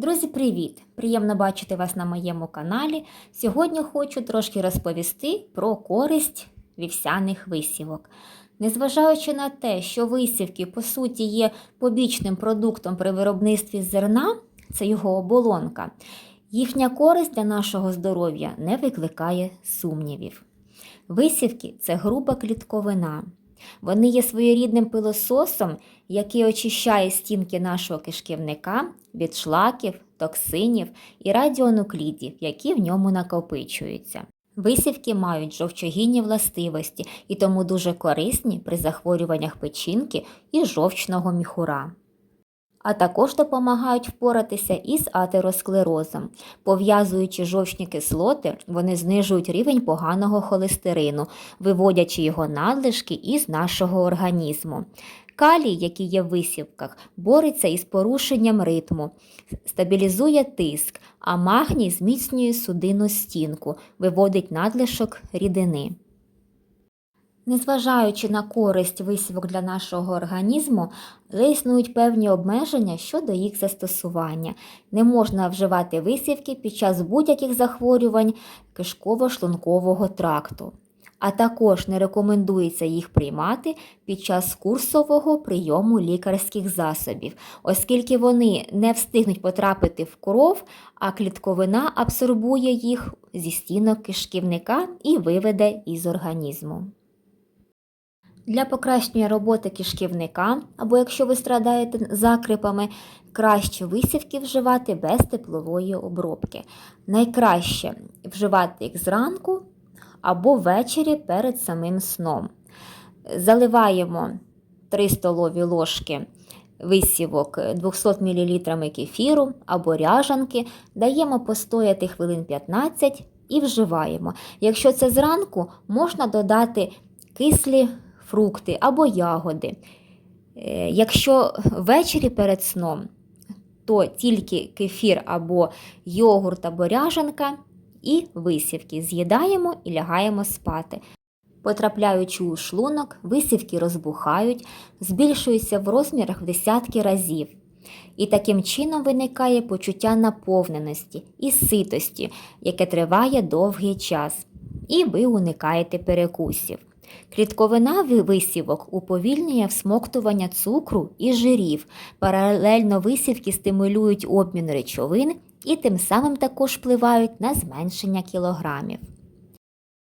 Друзі, привіт! Приємно бачити вас на моєму каналі. Сьогодні хочу трошки розповісти про користь вівсяних висівок. Незважаючи на те, що висівки по суті є побічним продуктом при виробництві зерна, це його оболонка, їхня користь для нашого здоров'я не викликає сумнівів. Висівки це груба клітковина. Вони є своєрідним пилососом, який очищає стінки нашого кишківника від шлаків, токсинів і радіонуклідів, які в ньому накопичуються. Висівки мають жовчогінні властивості і тому дуже корисні при захворюваннях печінки і жовчного міхура. А також допомагають впоратися із атеросклерозом. Пов'язуючи жовчні кислоти, вони знижують рівень поганого холестерину, виводячи його надлишки із нашого організму. Калій, який є в висівках, бореться із порушенням ритму, стабілізує тиск, а магній зміцнює судинну стінку, виводить надлишок рідини. Незважаючи на користь висівок для нашого організму, але існують певні обмеження щодо їх застосування. Не можна вживати висівки під час будь-яких захворювань кишково-шлункового тракту. А також не рекомендується їх приймати під час курсового прийому лікарських засобів, оскільки вони не встигнуть потрапити в кров, а клітковина абсорбує їх зі стінок кишківника і виведе із організму. Для покращення роботи кишківника, або якщо ви страдаєте закрипами, краще висівки вживати без теплової обробки. Найкраще вживати їх зранку або ввечері перед самим сном. Заливаємо 3 столові ложки висівок 200 мл кефіру або ряжанки, даємо постояти хвилин 15 і вживаємо. Якщо це зранку, можна додати кислі фрукти або ягоди. Е, Якщо ввечері перед сном, то тільки кефір або йогурт або ряжанка і висівки з'їдаємо і лягаємо спати. Потрапляючи у шлунок, висівки розбухають, збільшуються в розмірах в десятки разів. І таким чином виникає почуття наповненості і ситості, яке триває довгий час, і ви уникаєте перекусів. Клітковина висівок уповільнює всмоктування цукру і жирів. Паралельно висівки стимулюють обмін речовин і тим самим також впливають на зменшення кілограмів.